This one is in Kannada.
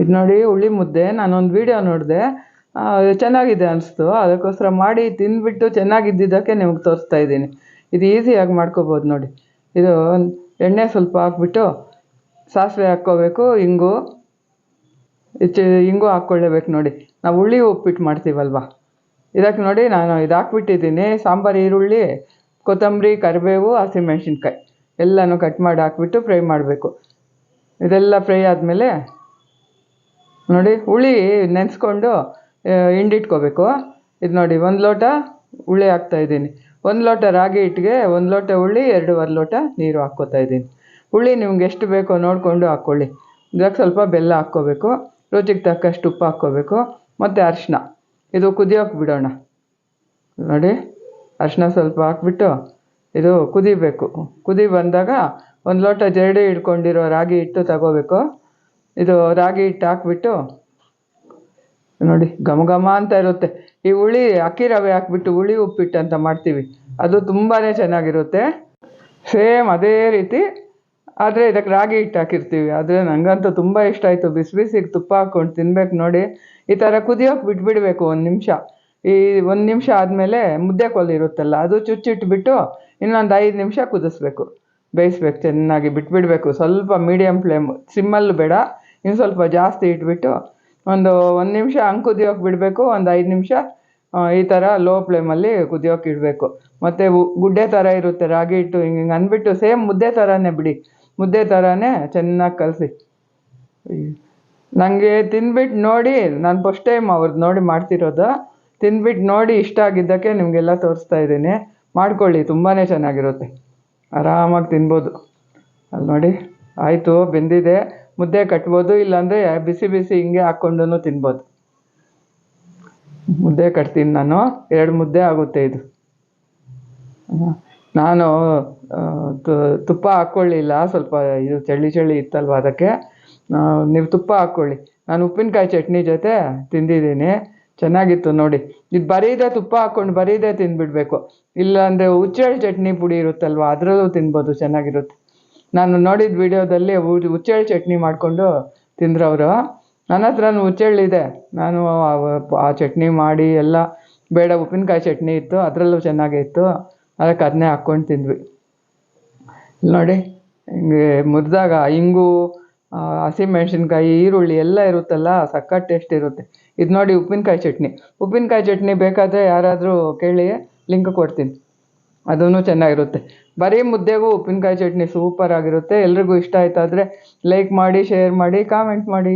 ಇದು ನೋಡಿ ಹುಳಿ ಮುದ್ದೆ, ನಾನೊಂದು ವಿಡಿಯೋ ನೋಡಿದೆ. ಚೆನ್ನಾಗಿದೆ ಅನಿಸ್ತು. ಅದಕ್ಕೋಸ್ಕರ ಮಾಡಿ ತಿಂದ್ಬಿಟ್ಟು ಚೆನ್ನಾಗಿದ್ದಿದ್ದಕ್ಕೆ ನಿಮ್ಗೆ ತೋರಿಸ್ತಾ ಇದ್ದೀನಿ. ಇದು ಈಸಿಯಾಗಿ ಮಾಡ್ಕೋಬೋದು ನೋಡಿ. ಇದು ಎಣ್ಣೆ ಸ್ವಲ್ಪ ಹಾಕ್ಬಿಟ್ಟು ಸಾಸಿವೆ ಹಾಕ್ಕೋಬೇಕು, ಇಂಗು. ಹೆಚ್ಚು ಇಂಗು ಹಾಕ್ಕೊಳ್ಳೇಬೇಕು ನೋಡಿ. ನಾವು ಹುಳಿ ಉಪ್ಪಿಟ್ಟು ಮಾಡ್ತೀವಲ್ವ? ಇದಕ್ಕೆ ನೋಡಿ ನಾನು ಇದು ಹಾಕ್ಬಿಟ್ಟಿದ್ದೀನಿ. ಸಾಂಬಾರು, ಈರುಳ್ಳಿ, ಕೊತ್ತಂಬರಿ, ಕರಿಬೇವು, ಹಸಿಮೆಣ್ಸಿನ್ಕಾಯಿ. ಎಲ್ಲನೂ ಕಟ್ ಮಾಡಿ ಹಾಕ್ಬಿಟ್ಟು ಫ್ರೈ ಮಾಡಬೇಕು. ಇದೆಲ್ಲ ಫ್ರೈ ಆದಮೇಲೆ ನೋಡಿ, ಹುಳಿ ನೆನೆಸ್ಕೊಂಡು ಹಿಂಡಿಟ್ಕೋಬೇಕು. ಇದು ನೋಡಿ, ಒಂದು ಲೋಟ ಹುಳಿ ಹಾಕ್ತಾಯಿದ್ದೀನಿ ಒಂದು ಲೋಟ ರಾಗಿ ಹಿಟ್ಟಿಗೆ, ಒಂದು ಲೋಟ ಹುಳಿ, ಎರಡೂವರೆ ಲೋಟ ನೀರು ಹಾಕ್ಕೋತಾ ಇದ್ದೀನಿ. ಹುಳಿ ನಿಮ್ಗೆ ಎಷ್ಟು ಬೇಕೋ ನೋಡಿಕೊಂಡು ಹಾಕ್ಕೊಳ್ಳಿ ಇದಕ್ಕೆ ಸ್ವಲ್ಪ ಬೆಲ್ಲ ಹಾಕ್ಕೋಬೇಕು. ರುಚಿಗೆ ತಕ್ಕಷ್ಟು ಉಪ್ಪು ಹಾಕ್ಕೋಬೇಕು. ಮತ್ತು ಅರಿಶಿನ ಇದು ಕುದಿಯೋಕೆ ಬಿಡೋಣ. ನೋಡಿ ಅರಿಶಿನ ಸ್ವಲ್ಪ ಹಾಕ್ಬಿಟ್ಟು ಇದು ಕುದಿಬೇಕು. ಕುದಿ ಬಂದಾಗ ಒಂದು ಲೋಟ ಜರಡಿ ಹಿಡ್ಕೊಂಡಿರೋ ರಾಗಿ ಹಿಟ್ಟು ತಗೋಬೇಕು. ಇದು ರಾಗಿ ಹಿಟ್ಟು ಹಾಕ್ಬಿಟ್ಟು, ನೋಡಿ, ಘಮ ಘಮ ಅಂತ ಇರುತ್ತೆ. ಈ ಹುಳಿ, ಅಕ್ಕಿ ರವೆ ಹಾಕ್ಬಿಟ್ಟು ಹುಳಿ ಉಪ್ಪಿಟ್ಟು ಅಂತ ಮಾಡ್ತೀವಿ. ಅದು ತುಂಬಾ ಚೆನ್ನಾಗಿರುತ್ತೆ. ಸೇಮ್ ಅದೇ ರೀತಿ, ಆದರೆ ಇದಕ್ಕೆ ರಾಗಿ ಹಿಟ್ಟು ಹಾಕಿರ್ತೀವಿ. ಆದರೆ ನನಗಂತೂ ತುಂಬ ಇಷ್ಟ ಆಯಿತು. ಬಿಸಿ ಬಿಸಿಗೆ ತುಪ್ಪ ಹಾಕ್ಕೊಂಡು ತಿನ್ಬೇಕು ನೋಡಿ. ಈ ಥರ ಕುದಿಯೋಕೆ ಬಿಟ್ಬಿಡಬೇಕು ಒಂದು ನಿಮಿಷ. ಈ ಒಂದು ನಿಮಿಷ ಆದಮೇಲೆ ಮುದ್ದೆ ಇರುತ್ತಲ್ಲ, ಅದು ಚುಚ್ಚಿಟ್ಬಿಟ್ಟು ಇನ್ನೊಂದು ಐದು ನಿಮಿಷ ಕುದಿಸ್ಬೇಕು. ಬೇಯಿಸ್ಬೇಕು, ಚೆನ್ನಾಗಿ ಬಿಟ್ಬಿಡ್ಬೇಕು. ಸ್ವಲ್ಪ ಮೀಡಿಯಮ್ ಫ್ಲೇಮ್ ಸಿಮ್ಮಲ್ಲೂ ಬೇಡ. ಇನ್ನು ಸ್ವಲ್ಪ ಜಾಸ್ತಿ ಇಟ್ಬಿಟ್ಟು ಒಂದು ಒಂದು ನಿಮಿಷ ಹಂಗೆ ಕುದಿಯೋಕೆ ಬಿಡಬೇಕು, ಒಂದು ಐದು ನಿಮಿಷ ಈ ಥರ ಲೋ ಫ್ಲೇಮಲ್ಲಿ ಕುದಿಯೋಕೆ ಇಡಬೇಕು. ಮತ್ತು ಗುಡ್ಡೆ ಥರ ಇರುತ್ತೆ, ರಾಗಿ ಹಿಟ್ಟು ಹಿಂಗೆ ಹಿಂಗೆ ಅಂದ್ಬಿಟ್ಟು ಸೇಮ್ ಮುದ್ದೆ ಥರನೇ ಬಿಡಿ. ಮುದ್ದೆ ಥರನೇ ಚೆನ್ನಾಗಿ ಕಲಸಿ. ನನಗೆ ತಿಂದ್ಬಿಟ್ಟು ನೋಡಿ, ನಾನು ಫಸ್ಟ್ ಟೈಮ್ ಅವ್ರದ್ದು ನೋಡಿ ಮಾಡ್ತಿರೋದು. ತಿಂದ್ಬಿಟ್ಟು ನೋಡಿ ಇಷ್ಟ ಆಗಿದ್ದಕ್ಕೆ ನಿಮಗೆಲ್ಲ ತೋರಿಸ್ತಾ ಇದ್ದೀನಿ. ಮಾಡ್ಕೊಳ್ಳಿ ತುಂಬಾ ಚೆನ್ನಾಗಿರುತ್ತೆ. ಆರಾಮಾಗಿ ತಿನ್ಬೋದು. ಅಲ್ಲಿ ನೋಡಿ, ಆಯಿತು, ಬೆಂದಿದೆ. ಮುದ್ದೆ ಕಟ್ಬೋದು, ಇಲ್ಲಾಂದರೆ ಬಿಸಿ ಬಿಸಿ ಹಿಂಗೆ ಹಾಕ್ಕೊಂಡು ತಿನ್ಬೋದು. ಮುದ್ದೆ ಕಟ್ತೀನಿ ನಾನು, ಎರಡು ಮುದ್ದೆ ಆಗುತ್ತೆ ಇದು. ನಾನು ತುಪ್ಪ ಹಾಕ್ಕೊಳ್ಳಿಲ್ಲ, ಸ್ವಲ್ಪ ಇದು ಚಳಿ ಚಳಿ ಇತ್ತಲ್ವ ಅದಕ್ಕೆ. ನೀವು ತುಪ್ಪ ಹಾಕ್ಕೊಳ್ಳಿ. ನಾನು ಉಪ್ಪಿನಕಾಯಿ ಚಟ್ನಿ ಜೊತೆ ತಿಂದಿದ್ದೀನಿ, ಚೆನ್ನಾಗಿತ್ತು ನೋಡಿ. ಇದು ಬರೀದೇ ತುಪ್ಪ ಹಾಕ್ಕೊಂಡು ಬರೀದೇ ತಿಂದ್ಬಿಡ್ಬೇಕು. ಇಲ್ಲಾಂದರೆ ಹುಚ್ಚೆಳ್ಳು ಚಟ್ನಿ ಪುಡಿ ಇರುತ್ತಲ್ವ, ಅದರಲ್ಲೂ ತಿನ್ಬೋದು, ಚೆನ್ನಾಗಿರುತ್ತೆ. ನಾನು ನೋಡಿದ ವಿಡಿಯೋದಲ್ಲಿ ಹುಚ್ಚೆಳ್ಳು ಚಟ್ನಿ ಮಾಡಿಕೊಂಡು ತಿಂದ್ರವರು. ನನ್ನ ಹತ್ರನೂ ಹುಚ್ಚೆಳ್ಳಿದೆ ನಾನು ಆ ಚಟ್ನಿ ಮಾಡಿ ಎಲ್ಲ ಬೇಡ ಉಪ್ಪಿನಕಾಯಿ ಚಟ್ನಿ ಇತ್ತು, ಅದರಲ್ಲೂ ಚೆನ್ನಾಗೇ ಇತ್ತು. ಅದಕ್ಕೆ ಅದನ್ನೇ ಹಾಕ್ಕೊಂಡು ತಿಂದ್ವಿ. ನೋಡಿ, ಹಿಂಗೆ ಮುರಿದಾಗ ಇಂಗು ಹಸಿಮೆಣ್ಸಿನ್ಕಾಯಿ ಈರುಳ್ಳಿ ಎಲ್ಲ ಇರುತ್ತಲ್ಲ, ಸಕ್ಕತ್ ಟೇಸ್ಟ್ ಇರುತ್ತೆ. ಇದು ನೋಡಿ ಉಪ್ಪಿನಕಾಯಿ ಚಟ್ನಿ. ಉಪ್ಪಿನಕಾಯಿ ಚಟ್ನಿ ಬೇಕಾದರೆ ಯಾರಾದರೂ ಕೇಳಿ ಲಿಂಕ್ ಕೊಡ್ತೀನಿ. ಅದೂ ಚೆನ್ನಾಗಿರುತ್ತೆ. ಬರೀ ಮುದ್ದೆಗೂ ಉಪ್ಪಿನಕಾಯಿ ಚಟ್ನಿ ಸೂಪರ್ ಆಗಿರುತ್ತೆ. ಎಲ್ರಿಗೂ ಇಷ್ಟ ಆಯ್ತಾದರೆ ಲೈಕ್ ಮಾಡಿ ಶೇರ್ ಮಾಡಿ ಕಾಮೆಂಟ್ ಮಾಡಿ.